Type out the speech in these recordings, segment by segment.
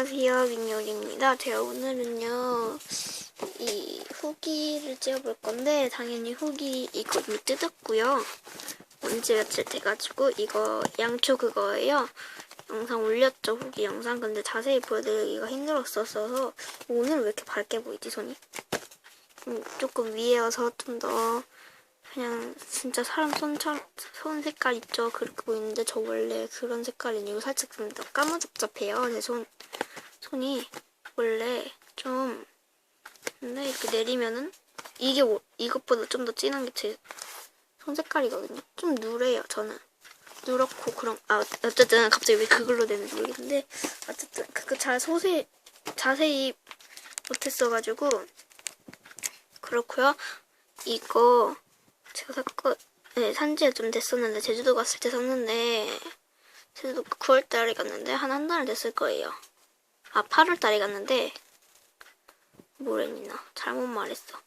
안녕하세요 민요리입니다. 제가 오늘은요 이 후기를 찍어볼 건데 당연히 후기 이거 이미 뜯었고요. 언제 며칠 돼가지고 이거 양초 그거예요. 영상 올렸죠 후기 영상 근데 자세히 보여드리기가 힘들었어서 오늘 왜 이렇게 밝게 보이지 손이? 음, 조금 위에여서 좀 더 그냥 진짜 사람 손처럼 손 색깔 있죠 그렇게 보이는데 저 원래 그런 색깔이 아니고 살짝 좀 더 까무잡잡해요 제 손 손이 원래 좀 근데 이렇게 내리면은 이게 오- 이것보다 좀 더 진한 게 제 손 색깔이거든요. 좀 누래요 저는. 누렇고 그런 아 어쨌든 갑자기 왜 그걸로 되는지 모르겠는데 어쨌든 그거 잘 소세 자세히 못했어가지고 그렇고요. 이거 제가 샀고 네, 산지가 좀 됐었는데 제주도 갔을 때 샀는데 제주도 9월 달에 갔는데 한 한 달 됐을 거예요. 아 8월 달에 갔는데 뭐랬나 잘못 말했어.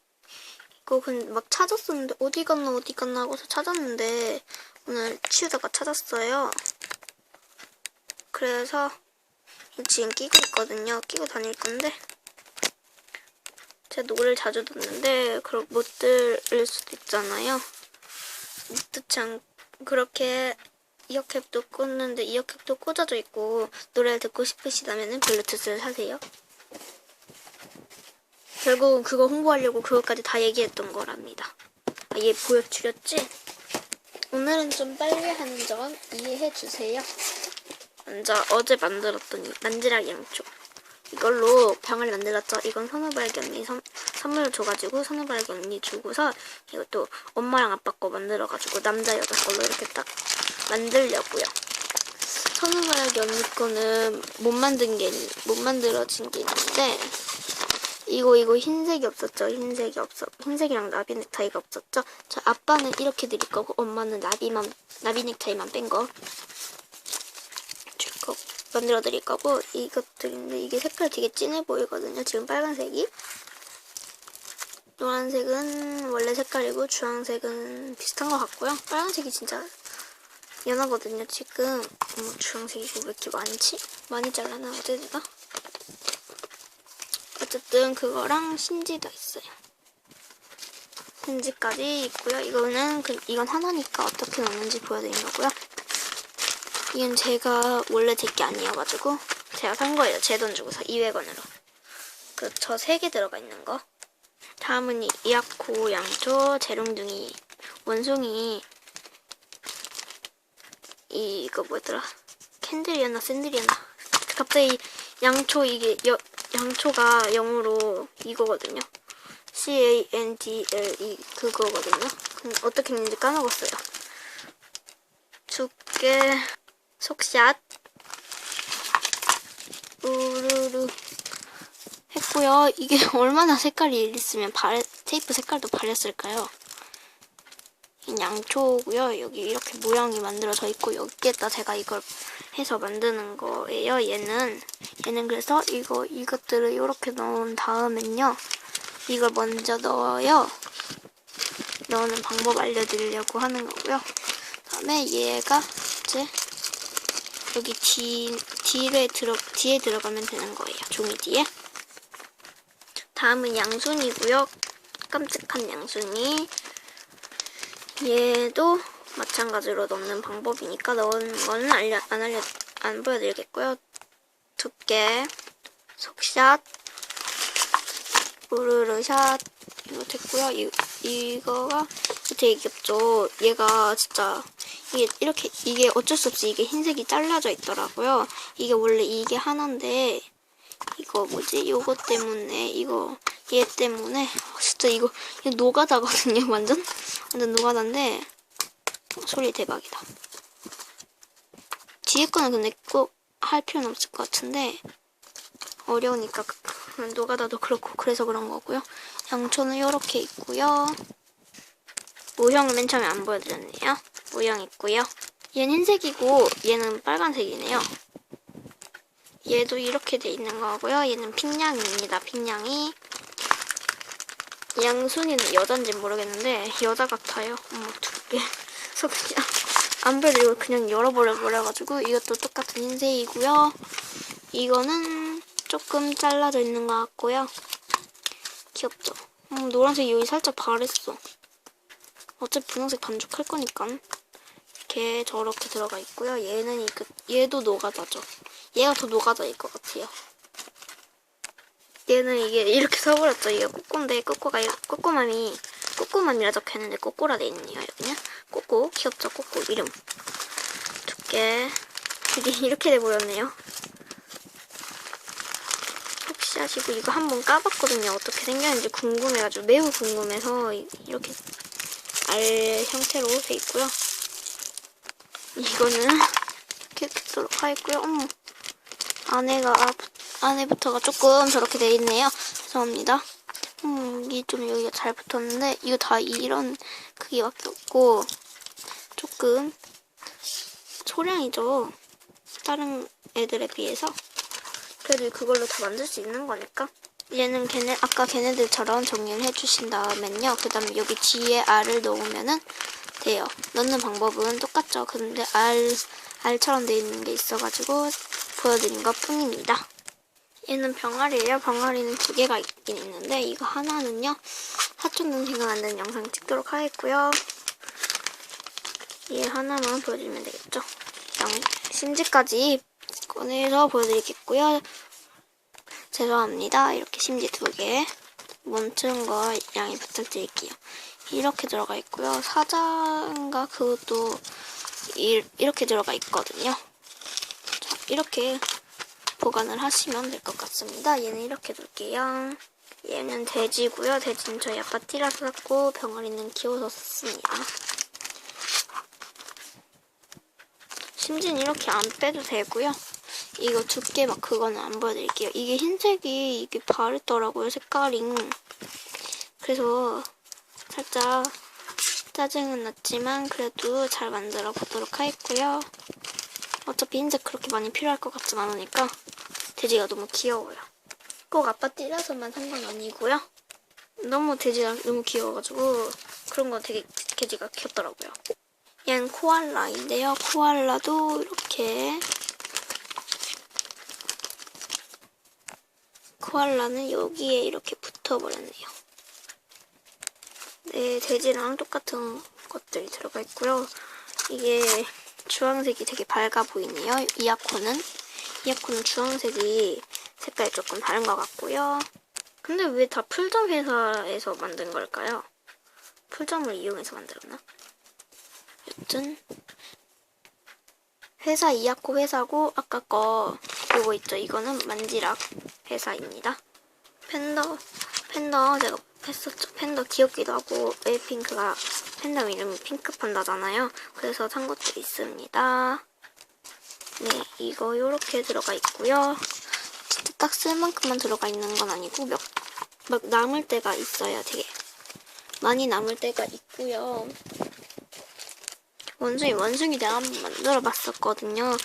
이거 근데 막 찾았었는데 어디 갔나 어디 갔나 하고서 찾았는데 오늘 치우다가 찾았어요. 그래서 지금 끼고 있거든요. 끼고 다닐 건데 제가 노래를 자주 듣는데 그럼 못 들을 수도 있잖아요. 못 듣지 않 그렇게 이어캡도 꽂는데 이어캡도 꽂아져 있고 노래를 듣고 싶으시다면 블루투스를 사세요. 결국은 그거 홍보하려고 그것까지 다 얘기했던 거랍니다. 아, 얘 보여주렸지? 오늘은 좀 빨리 하는 점 이해해 주세요. 먼저 어제 만들었던 이 만지락 양초. 이걸로 병을 만들었죠. 이건 선우발기 언니 선, 선물을 줘가지고 선우발기 언니 주고서 이것도 엄마랑 아빠 거 만들어가지고 남자 여자 걸로 이렇게 딱 만들려고요. 선우발기 언니 거는 못 만든 게, 있- 못 만들어진 게 있는데 이거 이거 흰색이 없었죠. 흰색이 없어. 흰색이랑 나비 넥타이가 없었죠. 저 아빠는 이렇게 드릴 거고 엄마는 나비만 나비 넥타이만 뺀 거. 줄 거. 만들어 드릴 거고 이것들인데 이게 색깔 되게 진해 보이거든요. 지금 빨간색이 노란색은 원래 색깔이고 주황색은 비슷한 것 같고요. 빨간색이 진짜 연하거든요. 지금 어머, 주황색이고 왜 이렇게 많지? 많이 잘라나 어제 내가? 어쨌든 그거랑 신지도 있어요. 신지까지 있고요. 이거는 그, 이건 하나니까 어떻게 넣는지 보여드린 거고요. 이건 제가 원래 제 게 아니어가지고 제가 산 거예요. 제 돈 주고서 200원으로. 그 저 세 개 들어가 있는 거. 다음은 이 이아코 양초 재롱둥이 원숭이 이- 이거 뭐였더라? 캔들이었나 샌들이었나? 갑자기 양초 이게 여, 양초가 영어로 이거거든요. C A N D L E 그거거든요. 근 어떻게 읽는지 까먹었어요. 두께 속샷 우르르 했고요. 이게 얼마나 색깔이 있으면 바레, 테이프 색깔도 바랬을까요? 이 양초고요. 여기 이렇게 모양이 만들어져 있고 여기에다 제가 이걸 해서 만드는 거예요. 얘는 얘는 그래서 이거 이것들을 이렇게 넣은 다음엔요. 이걸 먼저 넣어요. 넣는 방법 알려드리려고 하는 거고요. 다음에 얘가 이제 여기 뒤 뒤에 들어 뒤에 들어가면 되는 거예요. 종이 뒤에. 다음은 양순이고요. 깜찍한 양순이. 얘도 마찬가지로 넣는 방법이니까 넣는 거는 알려 안 알려 안 보여드리겠고요. 두께, 속샷, 우르르샷 이거 됐고요. 이 이거가 되게 귀엽죠. 얘가 진짜 이게 이렇게 이게 어쩔 수 없이 이게 흰색이 잘라져 있더라고요. 이게 원래 이게 하나인데 이거 뭐지? 요거 때문에 이거 얘 때문에 어, 진짜 이거 이거 노가다거든요. 완전 완전 노가다인데 어, 소리 대박이다. 뒤에 거는 근데 꼭 할 필요는 없을 것 같은데 어려우니까 그- 노가다도 그렇고 그래서 그런 거고요. 양초는 이렇게 있고요. 모형을 맨 처음에 안 보여드렸네요. 모형 있고요. 얘는 흰색이고 얘는 빨간색이네요. 얘도 이렇게 돼 있는 거고요. 얘는 핑냥입니다. 핑냥이. 양순이는 여잔지 모르겠는데 여자 같아요. 어머 두께 속이 안 보여드리고 그냥 열어버려 버려가지고 이것도 똑같은 흰색이고요. 이거는 조금 잘라져 있는 것 같고요. 귀엽죠? 음, 노란색 여기 살짝 바랬어. 어차피 분홍색 반죽할 거니까. 이렇게 저렇게 들어가 있고요. 얘는 이 그, 얘도 노가다죠. 얘가 더 노가다일 것 같아요. 얘는 이게 이렇게 써버렸죠. 이게 꼬꼬인데 꼬꼬가 이- 꼬꼬맘이 꼬꼬맘이라 적혀있는데 꼬꼬라 돼 있네요. 여기는 꼬꼬 귀엽죠. 꼬꼬 이름 두께 이게 이렇게 돼버렸네요. 혹시 하시고 이거 한번 까봤거든요. 어떻게 생겼는지 궁금해가지고 매우 궁금해서 이- 이렇게 알 형태로 돼 있고요. 이거는 이렇게 뜯도록 하겠고요. 어머 안에가 안에부터가 조금 저렇게 돼 있네요. 죄송합니다. 음, 이게 좀 여기가 잘 붙었는데 이거 다 이런 크기밖에 없고 조금 소량이죠. 다른 애들에 비해서 그래도 그걸로 다 만들 수 있는 거니까. 얘는 걔네 아까 걔네들처럼 정리를 해주신 다음엔요. 그 다음에 여기 뒤에 알을 넣으면은 돼요. 넣는 방법은 똑같죠. 근데 알 알처럼 돼 있는 게 있어가지고 보여드린 것 뿐입니다. 얘는 병아리예요. 병아리는 두 개가 있긴 있는데 이거 하나는요. 사촌 동생과 만든 영상 찍도록 하겠고요. 얘 하나만 보여드리면 되겠죠. 양 심지까지 꺼내서 보여드리겠고요. 죄송합니다. 이렇게 심지 두 개. 멈춘 거 양해 부탁드릴게요. 이렇게 들어가 있고요. 사자인가 그것도 이, 이렇게 들어가 있거든요. 자, 이렇게 보관을 하시면 될 것 같습니다. 얘는 이렇게 둘게요. 얘는 돼지고요. 돼지는 저희 아빠 띠라서 샀고 병아리는 키워서 샀습니다. 심지는 이렇게 안 빼도 되고요. 이거 두께 막 그거는 안 보여드릴게요. 이게 흰색이 이게 바랬더라고요. 색깔이. 그래서 살짝 짜증은 났지만 그래도 잘 만들어 보도록 하겠고요. 어차피 흰색 그렇게 많이 필요할 것 같진 않으니까 돼지가 너무 귀여워요. 꼭 아빠 띠라서만 산 건 아니고요. 너무 돼지가 너무 귀여워가지고 그런 거 되게 돼지가 귀엽더라고요. 얘는 코알라인데요. 코알라도 이렇게 코알라는 여기에 이렇게 붙어버렸네요. 네, 돼지랑 똑같은 것들이 들어가 있고요. 이게 주황색이 되게 밝아 보이네요. 이아코는 이아코는 주황색이 색깔이 조금 다른 것 같고요. 근데 왜 다 풀점 회사에서 만든 걸까요? 풀점을 이용해서 만들었나? 여튼 회사 이아코 회사고 아까 거 요거 있죠? 이거는 만지락 회사입니다. 팬더 팬더 제가 했었죠. 팬더 귀엽기도 하고 에이핑크가 팬더 이름이 핑크 판다잖아요. 그래서 산 것도 있습니다. 네, 이거 요렇게 들어가 있고요. 진짜 딱 쓸 만큼만 들어가 있는 건 아니고 몇, 막 남을 때가 있어요. 되게 많이 남을 때가 있고요. 원숭이 원숭이 내가 한번 만들어 봤었거든요.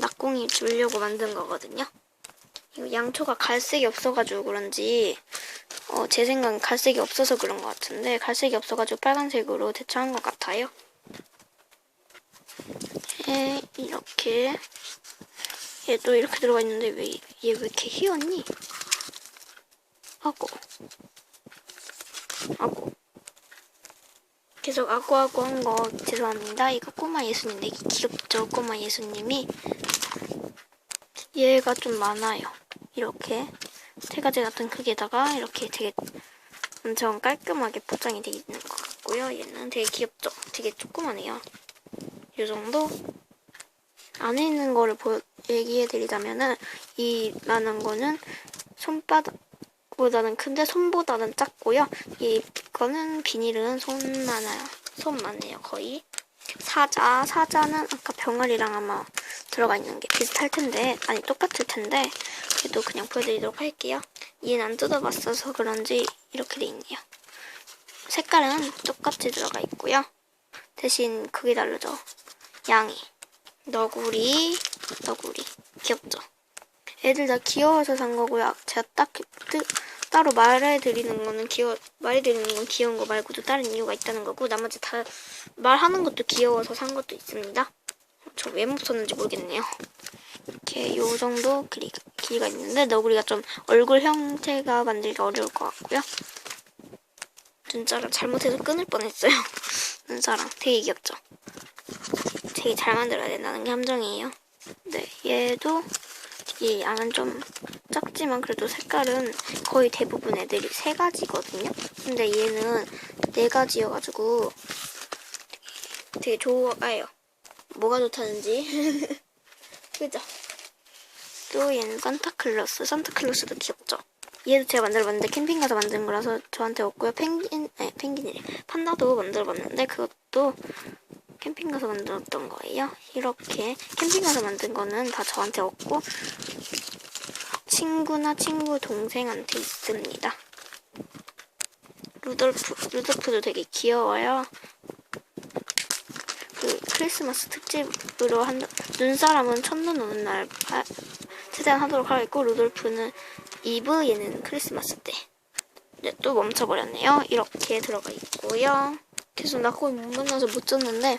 낙공이 주려고 만든 거거든요. 이거 양초가 갈색이 없어가지고 그런지 어, 제 생각엔 갈색이 없어서 그런 것 같은데 갈색이 없어가지고 빨간색으로 대처한 것 같아요. 예, 이렇게 얘도 이렇게 들어가 있는데 왜 얘 왜 이렇게 휘었니? 아고 아고 계속 아고 아고 한 거 죄송합니다. 이거 꼬마 예수님 되게 귀엽죠? 꼬마 예수님이 얘가 좀 많아요. 이렇게 세 가지 같은 크기에다가 이렇게 되게 엄청 깔끔하게 포장이 되어 있는 것 같고요. 얘는 되게 귀엽죠? 되게 조그만해요. 이 정도 안에 있는 거를 보, 얘기해드리자면은 이만한 거는 손바닥보다는 큰데 손보다는 작고요. 이 거는 비닐은 손만해요. 손만해요 거의. 사자 사자는 아까 병아리랑 아마 들어가 있는 게 비슷할 텐데 아니 똑같을 텐데 그래도 그냥 보여드리도록 할게요. 얘는 안 뜯어봤어서 그런지 이렇게 돼 있네요. 색깔은 똑같이 들어가 있고요. 대신 그게 다르죠. 양이 너구리 너구리 귀엽죠. 애들 다 귀여워서 산 거고요. 제가 딱 뜨, 따로 말해드리는 거는 귀여 말해드리는 건 귀여운 거 말고도 다른 이유가 있다는 거고 나머지 다 말하는 것도 귀여워서 산 것도 있습니다. 저 왜 못 썼는지 모르겠네요. 이렇게 요 정도 길이, 길이가 있는데 너구리가 좀 얼굴 형태가 만들기 어려울 것 같고요. 눈사람 잘못해서 끊을 뻔했어요. 눈사람 되게 귀엽죠? 되게 잘 만들어야 된다는 게 함정이에요. 네, 얘도 이 양은 좀 작지만 그래도 색깔은 거의 대부분 애들이 세 가지거든요. 근데 얘는 네 가지여가지고 되게 좋아요. 뭐가 좋다는지. 그죠? 또 얘는 산타클로스. 산타클로스도 귀엽죠? 얘도 제가 만들어봤는데 캠핑 가서 만든 거라서 저한테 없고요. 펭귄, 아니 펭귄이래. 판다도 만들어봤는데 그것도 캠핑 가서 만들었던 거예요. 이렇게 캠핑 가서 만든 거는 다 저한테 없고 친구나 친구 동생한테 있습니다. 루돌프, 루돌프도 되게 귀여워요. 그 크리스마스 특집으로 한 눈사람은 첫눈 오는 날 하- 최대한 하도록 하겠고 루돌프는 이브 얘는 크리스마스 때. 네, 또 멈춰버렸네요. 이렇게 들어가 있고요. 계속 나 거의 못 만나서 못 줬는데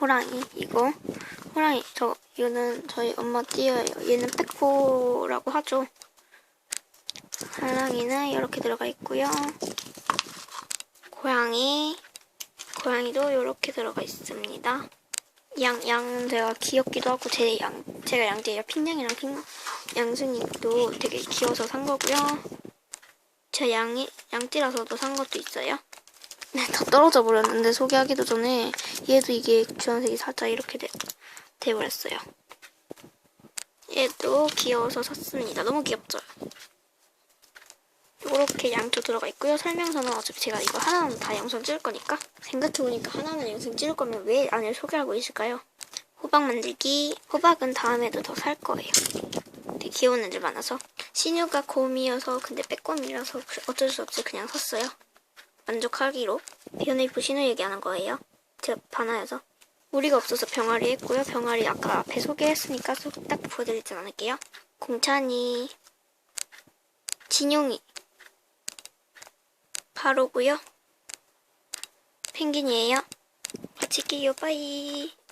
호랑이 이거 호랑이 저 이거는 저희 엄마 띠예요. 얘는 백호라고 하죠. 호랑이는 이렇게 들어가 있고요. 고양이 고양이도 이렇게 들어가 있습니다. 양, 양은 제가 귀엽기도 하고, 제 양, 제가 양띠예요. 핀양이랑 핀, 양순이도 되게 귀여워서 산 거고요. 제 양이, 양띠라서도 산 것도 있어요. 네, 다 떨어져 버렸는데, 소개하기도 전에, 얘도 이게 주황색이 살짝 이렇게 돼, 돼버렸어요. 얘도 귀여워서 샀습니다. 너무 귀엽죠? 이렇게 양초 들어가 있고요. 설명서는 어차피 제가 이거 하나는 다 영상 찍을 거니까 생각해보니까 하나는 영상 찍을 거면 왜 안을 소개하고 있을까요? 호박 만들기 호박은 다음에도 더 살 거예요. 되게 귀여운 애들 많아서 신유가 곰이어서 근데 빼꼼이라서 그- 어쩔 수 없이 그냥 샀어요. 만족하기로 비오네이프 신유 얘기하는 거예요. 제가 반하여서 우리가 없어서 병아리 했고요. 병아리 아까 앞에 소개했으니까 소- 딱 보여드리진 않을게요. 공찬이 진용이 바로고요. 펭귄이에요. 같이 끼요. 빠이.